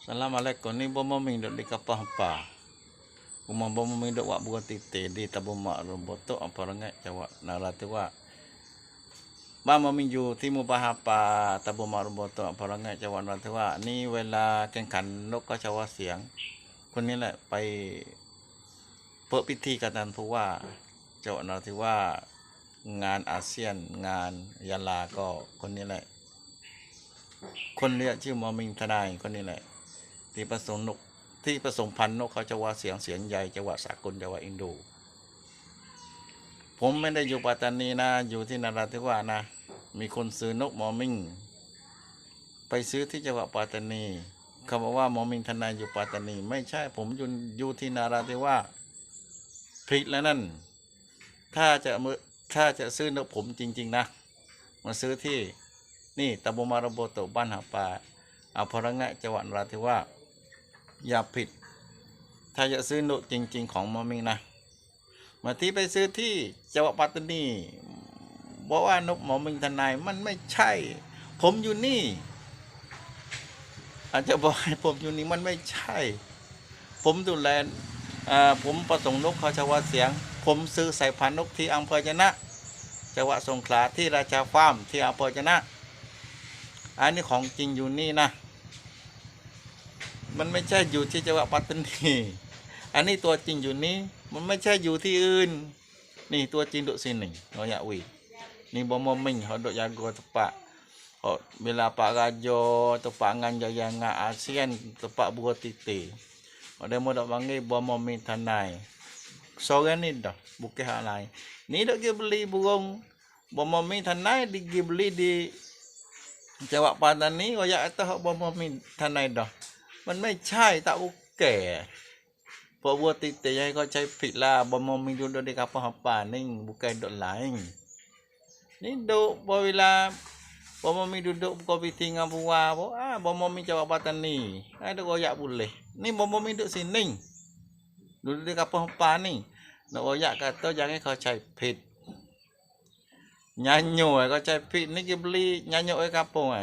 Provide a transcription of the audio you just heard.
Assalamualaikum ni bomo ming dok di kapah apa. Kuma bomo ming dok wak buat tite di tabu mak roboto apa rengat jawab narati wak. Ba mo ming ju timu bah apa tabu mak roboto apa rengat jawab narati wak. Ni wela แข่งขันนกกระชาวเสียงคนนี้แหละไปเปิดพิธีกันนันผู้ว่าจังหวัดนราธิวาสงานอาเซียนงานยาลาก็คนนี้แหละ คนเรียกชื่อมอมิงทนายคนนี้แหละ ที่ผสมนกที่ผสมพันธุ์นกเขาจะว่าเสียงเสียงใหญ่จังหวัดสากลจังหวัดอินโดผมไม่ได้อยู่ปัตตานีนะ อยู่ที่นราธิวาสนะ มีคนซื้อนกมอมิงไปซื้อที่จังหวัดปัตตานีเขาบอกว่าหมอมิงทนายอยู่ปัตตานี ไม่ใช่ผมอยู่อยู่ที่นาราธิวาสผิดแล้วนั่น ถ้าจะมือถ้าจะซื้อนกผมจริง ๆ นะ มาซื้อที่นี่ตำบมารโบโตบ้านหาปลาอภอระแงะจังหวัดนราธิวาส อย่าผิด ถ้าจะซื้อนกจริง ๆ ของหมอมิงนะมาที่ไปซื้อที่จังหวัดปัตตานีบอกว่านกหมอมิงทนายมันไม่ใช่ ผมอยู่นี่ อาจจะบอกให้ผมอยู่นี่มันไม่ใช่ ผมดูแลอ่าผมประสงค์นกเขาชาวเสียง ผมซื้อสายพันธุ์นกที่อำเภอจนะจังหวัดสงขลาที่ราชาฟาร์มที่อำเภอจนะ อันนี้ของจริงอยู่นี่นะ มันไม่ใช่อยู่ที่จังหวัดปัตตานีอันนี้ตัวจริงอยู่นี้มันไม่ใช่อยู่ที่อื่น นี่ตัวจริงดุสินนี่น้อยวินี่บ่มมิงเขาดุยากกตปะเขาวลาปะกาโยตปะงานยายางาอาเซียนตปะบัวติติเขาได้มดบังงี้บ่มมิงทนายสโคนี้ dah bukan hal lain ni dah pergi beli burung bomami tanai pergi beli di Jawa Pandan ni oyak atas bomami มันไม่ใช่ตาอุแก่พอวัวติเตยให้เใช้ผิดลาบอมมิดูโดนด็กับพ่อหป่านิ่งบุกไก่ดดไหลนี่ดูพอเวลาบอมมิดูดกก็ไทิงอบัวบอกอ่าบอมมิจาว่าตันนี่ไอ้ดูก็อยากบุเลยนี่บอมมิดูสินิ่งดูดีกับพ่อป่านิ่งนกอยากก็ต้ออยางให้เขาใช้ผิดยันยุ่ ai có ใช้ผิดนี่กิบ bli nyanyo ยกับ pong